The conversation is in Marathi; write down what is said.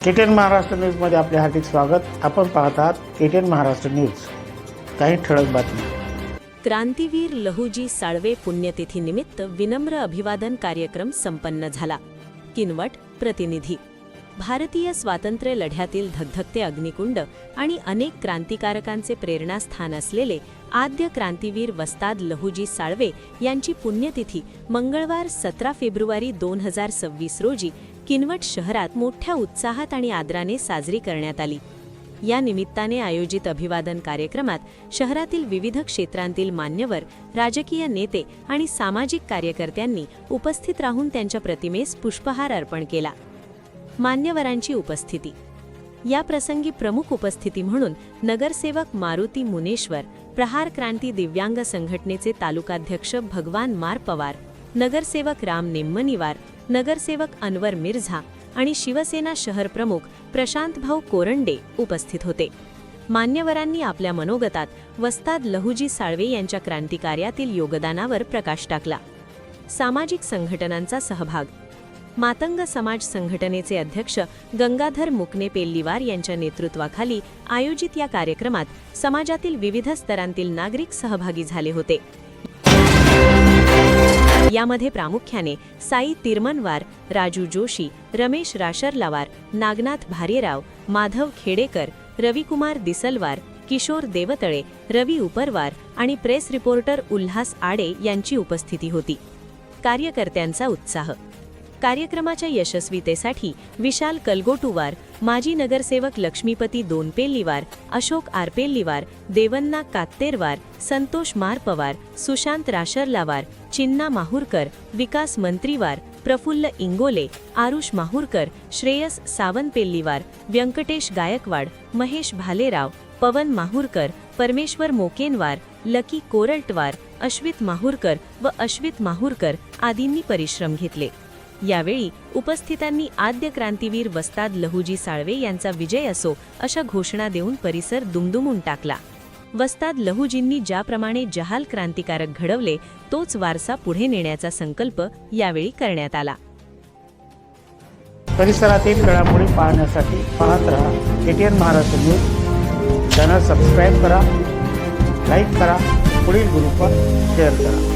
केटीएन महाराष्ट्र न्यूजमध्ये आपले हार्दिक स्वागत. आपण पाहत आहात महाराष्ट्र न्यूज. काही ठळक बातमी क्रांतीवीर लहुजी साळवे पुण्यतिथीनिमित्त विनम्र अभिवादन कार्यक्रम संपन्न झाला. किनवट प्रतिनिधी. भारतीय स्वातंत्र्य लढ्यातील धगधगते अग्निकुंड आणि अनेक क्रांतिकारकांचे प्रेरणास्थान असलेले आद्य क्रांतीवीर वस्ताद लहुजी साळवे यांची पुण्यतिथी मंगळवार सतरा फेब्रुवारी दोन हजार सव्वीस रोजी किनवट शहरात मोठ्या उत्साहात आणि आदराने साजरी करण्यात आली. या निमित्ताने आयोजित अभिवादन कार्यक्रमात शहरातील विविध क्षेत्रांतील मान्यवर राजकीय नेते आणि सामाजिक कार्यकर्त्यांनी उपस्थित राहून त्यांच्या प्रतिमेस पुष्पहार अर्पण केला. मान्यवरांची उपस्थिती. या प्रसंगी प्रमुख उपस्थिती म्हणून नगरसेवक मारुती मुनेश्वर प्रहार क्रांती दिव्यांग संघटनेचे तालुकाध्यक्ष भगवान मार पवार नगरसेवक राम नेम्मनिवार नगरसेवक अनवर मिर्झा आणि शिवसेना शहर प्रमुख प्रशांतभाऊ कोरंडे उपस्थित होते. मान्यवरांनी आपल्या मनोगतात वस्ताद लहुजी साळवे यांच्या क्रांतिकार्यातील योगदानावर प्रकाश टाकला. सामाजिक संघटनांचा सहभाग. मातंग समाज संघटनेचे अध्यक्ष गंगाधर मुकने पेल्लीवार यांच्या नेतृत्वाखाली आयोजित या कार्यक्रमात समाजातील विविध स्तरांतील नागरिक सहभागी झाले होते. यामध्ये प्रामुख्याने साई तिरमनवार राजू जोशी रमेश राशरलावार नागनाथ भारेराव माधव खेडेकर रविकुमार दिसलवार किशोर देवतळे रवी उपरवार आणि प्रेस रिपोर्टर उल्हास आडे यांची उपस्थिती होती. कार्यकर्त्यांचा उत्साह कार्यक्रमाच्या यशस्वीतेसाठी विशाल कलगोटुवार माजी नगरसेवक लक्ष्मीपती दोनपेल्लीवार अशोक आरपेल्लीवार देवन्ना कात्तेरवार संतोष मारपवार सुशांत राशरलावार चिन्ना माहूरकर विकास मंत्रीवार प्रफुल्ल इंगोले आरुष माहूरकर श्रेयस सावनपेल्लीवार व्यंकटेश गायकवाड महेश भालेराव पवन माहूरकर परमेश्वर मोकेनवार लकी कोरल्टवार अश्वित माहूरकर व अश्वित माहूरकर आदींनी परिश्रम घेतले. यावेळी उपस्थितांनी आद्य क्रांतीवीर वस्ताद लहुजी साळवे यांचा विजय असो अशा घोषणा देऊन परिसर दुमदुमून टाकला. वस्ताद लहुजींनी ज्याप्रमाणे जहाल क्रांतिकारक घडवले तोच वारसा पुढे नेण्याचा संकल्प यावेळी करण्यात आला. परिसरातील घडामोडी पाहण्यासाठी पाहत राहा. KTN Maharashtra news. Channel subscribe करा लाईक करा पुढील ग्रुपवर शेअर करा.